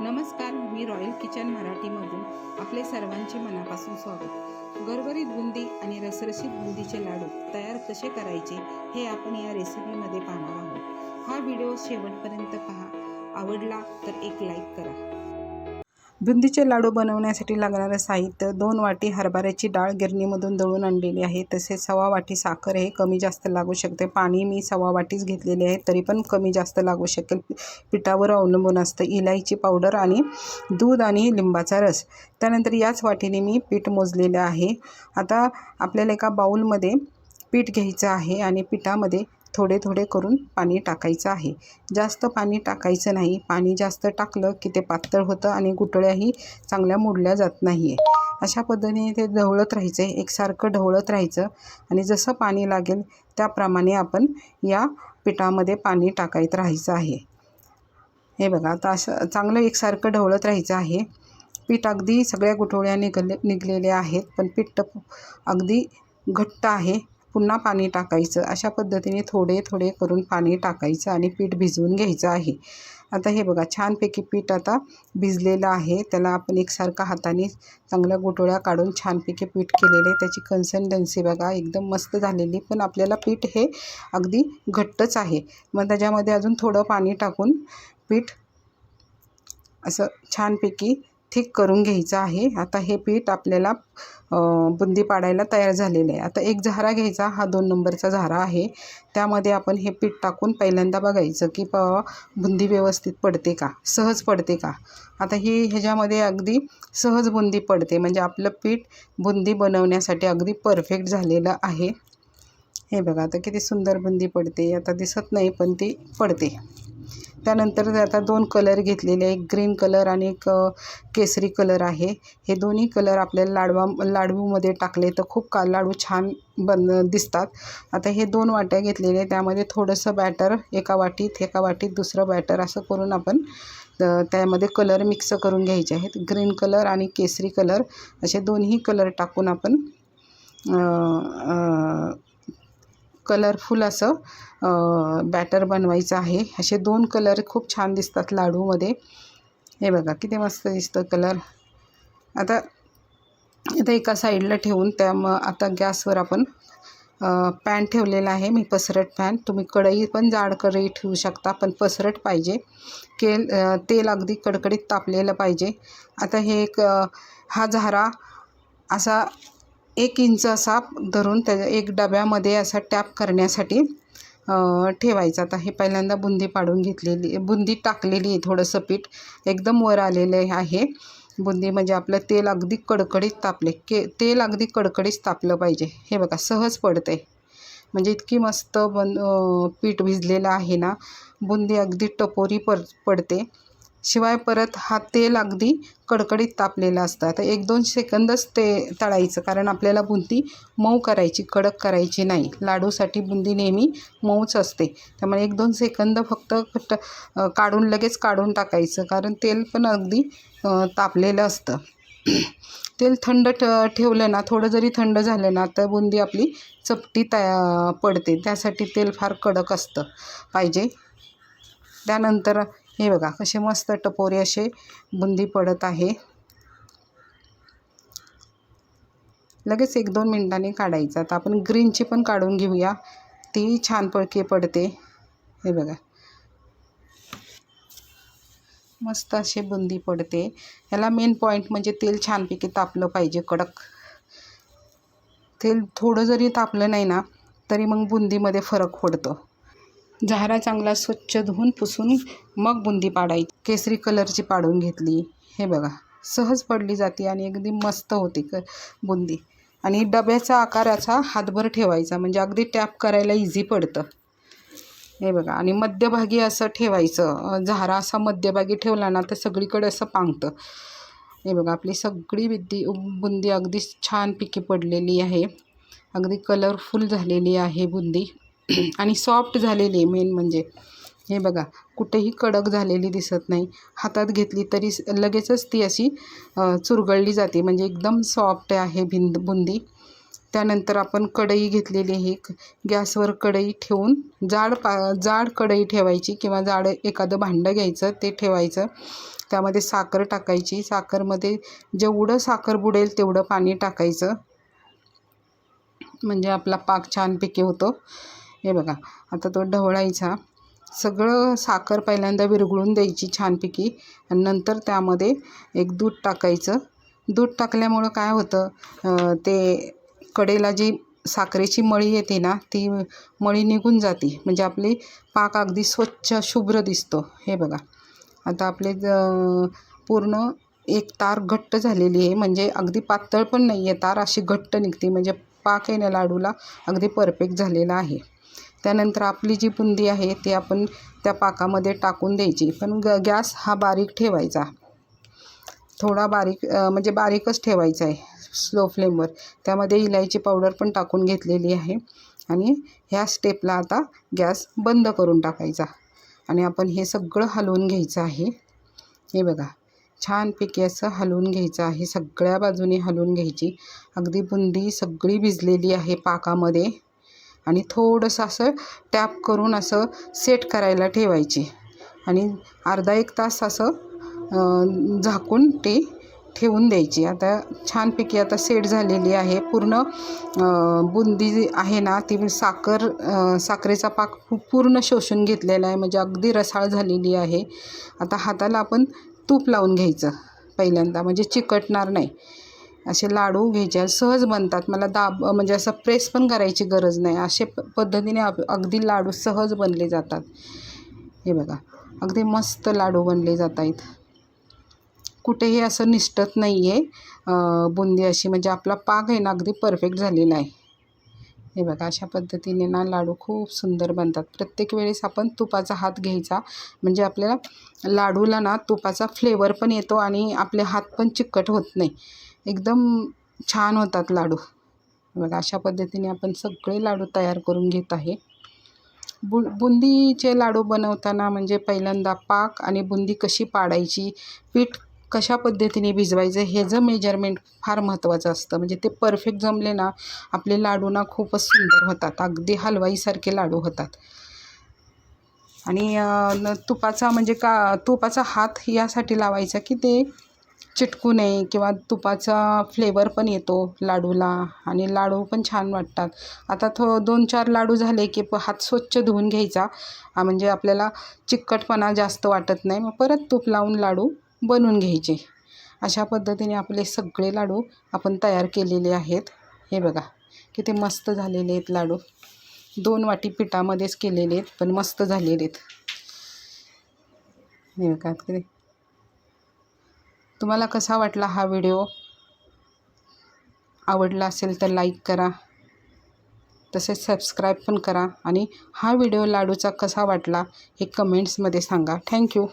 नमस्कार मी royal kitchen मराठीमधून आपले सर्वांचे मनापासून स्वागत. गरगरीत बुंदी आणि रसरशीत बुंदीचे लाडू तयार कसे करायचे हे आपण या रेसिपीमध्ये पाहणार आहोत. हा व्हिडिओ शेवटपर्यंत पहा. आवडला तर एक लाईक करा. बुंदीचे लाडू बनवण्यासाठी लागणारं साहित्य दोन वाटी हरभऱ्याची डाळ गिरणीमधून दळून आणलेली आहे. तसेच सव्वा वाटी साखर हे कमी जास्त लागू शकते. पाणी मी सव्वा वाटीच घेतलेले आहे तरी पण कमी जास्त लागू शकेल. पिठावर अवलंबून असतं इलायची पावडर आणि दूध आणि लिंबाचा रस. त्यानंतर याच वाटीने मी पीठ मोजलेलं आहे. आता आपल्याला एका बाऊलमध्ये पीठ घ्यायचं आहे आणि पिठामध्ये थोडे थोडे करून पाणी टाकायचं आहे. जास्त पाणी टाकायचं नाही. पाणी जास्त टाकलं की ते पातळ होतं आणि गुटळ्याही चांगल्या मोडल्या जात नाही आहे अशा पद्धतीने ते ढवळत राहायचं. आहे एकसारखं ढवळत राहायचं. आणि जसं पाणी लागेल त्याप्रमाणे आपण या पिठामध्ये पाणी टाकायत राहायचं आहे. हे बघा आता असं चांगलं एकसारखं ढवळत राहायचं आहे. पीठ अगदी सगळ्या गुठोळ्या निघले निघलेल्या आहेत. पण पीठ अगदी घट्ट आहे. पुन्हा पाणी टाकायचं. अशा पद्धतीने थोडे थोडे करून पाणी टाकायचं आणि पीठ भिजवून घ्यायचं आहे. आता हे बघा छानपैकी पीठ आता भिजलेलं आहे. त्याला आपण एकसारखा हाताने चांगल्या गुटोळ्या काढून छानपैकी पीठ केलेले त्याची कन्सिस्टन्सी बघा एकदम मस्त झालेली. पण आपल्याला पीठ हे अगदी घट्टच आहे. मग त्याच्यामध्ये अजून थोडं पाणी टाकून पीठ असं छानपैकी थिक करून घ्यायचं आहे. आता हे पीठ आपल्याला बुंदी पाडायला तयार झालेलं आहे. आता एक झारा घ्यायचा हा दोन नंबरचा झारा आहे. त्यामध्ये आपण हे पीठ टाकून पहिल्यांदा बघायचं की प बुंदी व्यवस्थित पडते का? सहज पडते का? आता ही ह्याच्यामध्ये अगदी सहज बुंदी पडते. म्हणजे आपलं पीठ बुंदी बनवण्यासाठी अगदी परफेक्ट झालेलं आहे. हे बघा आता किती सुंदर बुंदी पडते. आता दिसत नाही पण ती पडते. त्यानंतर आता दोन कलर घेतलेले एक ग्रीन कलर आणि एक केसरी कलर आहे. हे दोन्ही कलर आपल्याला लाडवा लाडूमध्ये टाकले तर खूप का लाडू छान बन दिसतात. आता हे दोन वाट्या घेतलेले त्यामध्ये थोडंसं बॅटर एका वाटीत एका वाटीत दुसरं बॅटर असं करून आपण त्यामध्ये कलर मिक्स करून घ्यायचे आहेत. ग्रीन कलर आणि केसरी कलर असे दोन्ही कलर टाकून आपण कलरफुल असं बॅटर बनवायचं आहे. असे दोन कलर खूप छान दिसतात लाडूमध्ये. हे बघा किती मस्त दिसतं कलर आता आता एका साईडला ठेवून त्या मग आता गॅसवर आपण पॅन ठेवलेला आहे. मी पसरट पॅन तुम्ही कढई पण जाड कढई ठेवू शकता पण पसरट पाहिजे. केल तेल अगदी कडकडीत तापलेलं पाहिजे. आता हे एक हा झारा असा एक इंच असा धरून त्या एक डब्यामध्ये असा टॅप करण्यासाठी ठेवायचा. आता हे पहिल्यांदा बुंदी पाडून घेतलेली बुंदी टाकलेली आहे थोडंसं पीठ. एकदम वर आलेलं आहे. बुंदी म्हणजे आपलं तेल अगदी कडकडीत तापले. के तेल अगदी कडकडीत तापलं पाहिजे. हे बघा सहज पडतं आहे म्हणजे इतकी मस्त बन पीठ भिजलेलं आहे ना. बुंदी अगदी टपोरी पर पडते. शिवाय परत हा तेल अगदी कडकडीत तापलेलं असतं. आता एक दोन सेकंदच ते तळायचं कारण आपल्याला बुंदी मऊ करायची कडक करायची नाही. लाडूसाठी बुंदी नेहमी मऊच असते. त्यामुळे एक दोन सेकंद फक्त फक्त काढून लगेच काढून टाकायचं कारण तेल पण अगदी तापलेलं असतं. तेल थंड ठ ठेवलं ना थोडं जरी थंड झालं ना तर बुंदी आपली चपटी तया पडते. त्यासाठी तेल फार कडक असतं पाहिजे. त्यानंतर हे बघा कसे मस्त टपोरे असे बुंदी पडत आहे. लगेच एक दोन मिनिटांनी काढायचं. आता आपण ग्रीनची पण काढून घेऊया. ती छान पळके पडते. हे बघा. मस्त असे बुंदी पडते. याला मेन पॉईंट म्हणजे तेल छानपैकी तापलं पाहिजे कडक. तेल थोडं जरी तापलं नाही ना तरी मग बुंदीमध्ये फरक पडतो. झारा चांगला स्वच्छ धुवून पुसून मग बुंदी पाडायची. केसरी कलरची पाडून घेतली. हे बघा सहज पडली जाते आणि अगदी मस्त होते क बुंदी. आणि डब्याचा आकाराचा हातभर ठेवायचा म्हणजे अगदी टॅप करायला इझी पडतं. हे बघा आणि मध्यभागी असं ठेवायचं. झारा असा मध्यभागी ठेवला ना तर सगळीकडे असं पांगतं. हे बघा आपली सगळी विद्दी बुंदी अगदी छानपैकी पडलेली आहे. अगदी कलरफुल झालेली आहे बुंदी. आणि सॉफ्ट झालेली मेन म्हणजे. हे बघा कुठेही कडक झालेली दिसत नाही. हातात घेतली तरी लगेचच ती अशी चुरगळली जाते. म्हणजे एकदम सॉफ्ट आहे भिंद बुंदी. त्यानंतर आपण कढई घेतलेली आहे. गॅसवर कढई ठेवून जाड पा जाड कढई ठेवायची किंवा जाड एखादं भांडं घ्यायचं ते ठेवायचं. त्यामध्ये साखर टाकायची. साखरमध्ये जेवढं साखर बुडेल तेवढं पाणी टाकायचं. म्हणजे आपला पाक छानपैकी होतो. हे बघा आता तो ढवळायचा. सगळं साखर पहिल्यांदा विरघळून द्यायची छानपैकी आणि नंतर त्यामध्ये एक दूध टाकायचं. दूध टाकल्यामुळं काय होतं ते कडेला जी साखरेची मळी येते ना ती मळी निघून जाते. म्हणजे आपली पाक अगदी स्वच्छ शुभ्र दिसतो. हे बघा आता आपले पूर्ण एक तार घट्ट झालेली आहे. म्हणजे अगदी पातळ पण नाही आहे तार अशी घट्ट निघते. म्हणजे पाक आहे ना लाडूला अगदी परफेक्ट झालेला आहे. त्यानंतर आपली जी बुंदी आहे ती आपण त्या पाकामध्ये टाकून द्यायची. पण ग गॅस हा बारीक ठेवायचा. थोडा बारीक म्हणजे बारीकच ठेवायचा आहे स्लो फ्लेमवर. त्यामध्ये इलायची पावडर पण टाकून घेतलेली आहे. आणि ह्या स्टेपला आता गॅस बंद करून टाकायचा. आणि आपण हे सगळं हलवून घ्यायचं आहे. हे बघा छानपैकी असं हलवून घ्यायचं आहे. सगळ्या बाजूने हलवून घ्यायची. अगदी बुंदी सगळी भिजलेली आहे पाकामध्ये. आणि थोडंसं असं टॅप करून असं सेट करायला ठेवायची. आणि अर्धा एक तास असं झाकून ती ठेवून द्यायची. आता छानपैकी आता सेट झालेली आहे. पूर्ण बुंदी जी आहे ना ती साखर साखरेचा पाक पूर्ण शोषून घेतलेला आहे. म्हणजे अगदी रसाळ झालेली आहे. आता हाताला आपण तूप लावून घ्यायचं पहिल्यांदा. म्हणजे चिकटणार नाही. असे लाडू घ्यायचे सहज बनतात. मला दाब म्हणजे असं प्रेस पण करायची गरज नाही. असे पद्धतीने अगदी लाडू सहज बनले जातात. हे बघा अगदी मस्त लाडू बनले जात आहेत कुठेही असं निष्ठत नाही आहे बुंदी अशी म्हणजे आपला पाक आहे ना अगदी परफेक्ट झालेला आहे हे बघा अशा पद्धतीने ना लाडू खूप सुंदर बनतात. प्रत्येक वेळेस आपण तुपाचा हात घ्यायचा. म्हणजे आपल्याला लाडूला ना तुपाचा फ्लेवर पण येतो आणि आपले हात पण चिकट होत नाही. एकदम छान होतात लाडू. बघा अशा पद्धतीने आपण सगळे लाडू तयार करून घेत आहे. बु बुंदीचे लाडू बनवताना म्हणजे पहिल्यांदा पाक आणि बुंदी कशी पाडायची पीठ कशा पद्धतीने भिजवायचं ह्याचं मेजरमेंट फार महत्त्वाचं असतं. म्हणजे ते परफेक्ट जमले ना आपले लाडू ना खूपच सुंदर होतात. अगदी हलवाईसारखे लाडू होतात. आणि तुपाचा म्हणजे का तुपाचा हात यासाठी लावायचा की ते चिटकू नये किंवा तुपाचा फ्लेवर पण येतो लाडूला आणि लाडू पण छान वाटतात. आता थो दोन चार लाडू झाले की प हात स्वच्छ धुवून घ्यायचा. म्हणजे आपल्याला चिकटपणा जास्त वाटत नाही. मग परत तूप लावून लाडू बनवून घ्यायचे. अशा पद्धतीने आपले सगळे लाडू आपण तयार केलेले आहेत. हे बघा किती मस्त झालेले आहेत लाडू. दोन वाटी पिठामध्येच केलेले आहेत पण मस्त झालेले आहेत. हे बघा किती तुम्हाला कसा वाटला हा व्हिडिओ? आवडला असेल तर लाईक करा. तसेच सबस्क्राईब पण करा. आणि हा व्हिडिओ लाडूचा कसा वाटला हे कमेंट्समध्ये सांगा. थँक्यू.